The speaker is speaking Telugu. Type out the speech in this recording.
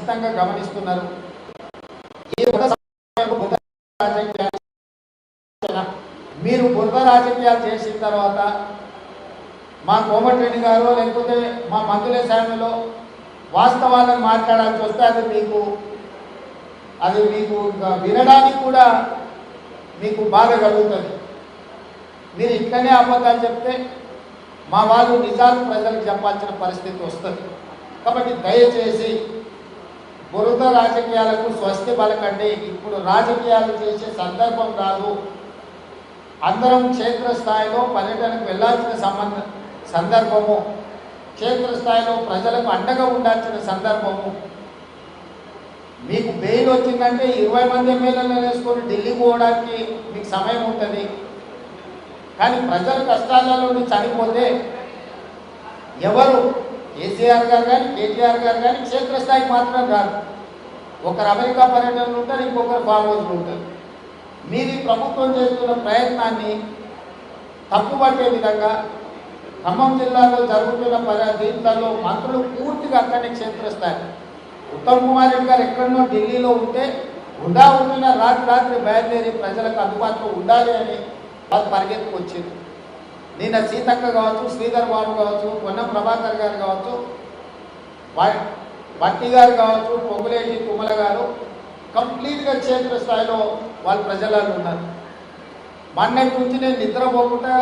ఖచ్చితంగా గమనిస్తున్నారు. ఈ రాజకీయాలు మీరు బురద రాజకీయాలు చేసిన తర్వాత మా కోమటిరెడ్డి గారు లేకపోతే మా మందుల సాయంలో వాస్తవాలను మాట్లాడాల్సి వస్తే అది మీకు అది మీకు వినడానికి కూడా మీకు బాధ కలుగుతుంది. మీరు ఇట్లనే అబద్ధాలు చెప్తే మా వాళ్ళు నిజాలు ప్రజలకు చెప్పాల్సిన పరిస్థితి వస్తుంది. కాబట్టి దయచేసి బురద రాజకీయాలకు స్వస్తి పలకండి. ఇప్పుడు రాజకీయాలు చేసే సందర్భం కాదు అందరం క్షేత్రస్థాయిలో పర్యటనకు వెళ్ళాల్సిన సంబంధ సందర్భము. క్షేత్రస్థాయిలో ప్రజలకు అండగా ఉండాల్సిన సందర్భము. మీకు బెయిల్ వచ్చిందంటే ఇరవై మంది ఎమ్మెల్యేలను వేసుకొని ఢిల్లీ పోవడానికి మీకు సమయం ఉంటుంది. కానీ ప్రజల కష్టాలలో చనిపోతే ఎవరు కేసీఆర్ గారు కానీ కేటీఆర్ గారు కానీ క్షేత్రస్థాయికి మాత్రం రాదు ఒకరు అమెరికా పర్యటనలు ఉంటారు ఇంకొకరు ఫామ్ హౌస్లు ఉంటారు. మీరు ఈ ప్రభుత్వం చేస్తున్న ప్రయత్నాన్ని తప్పుపట్టే విధంగా ఖమ్మం జిల్లాలో జరుగుతున్న పరి దీంట్లో మంత్రులు పూర్తిగా అక్కడనే క్షేత్రస్థాయి. ఉత్తమ్ కుమార్ రెడ్డి గారు ఎక్కడనో ఢిల్లీలో ఉంటే ఉండా ఉండిన రాత్రి రాత్రి బయలుదేరి ప్రజలకు అందుబాటులో ఉండాలి అని వాళ్ళు పరిగెత్తుకు వచ్చింది నిన్న సీతక్క కావచ్చు శ్రీధర్ బాబు కావచ్చు పొన్నం ప్రభాకర్ గారు కావచ్చు వా- వట్టి గారు కావచ్చు పొగులేటి కుమల గారు కంప్లీట్గా క్షేత్రస్థాయిలో వాళ్ళు ప్రజలలో ఉన్నారు. మొన్నటి నుంచి నేను నిద్రపోకుండా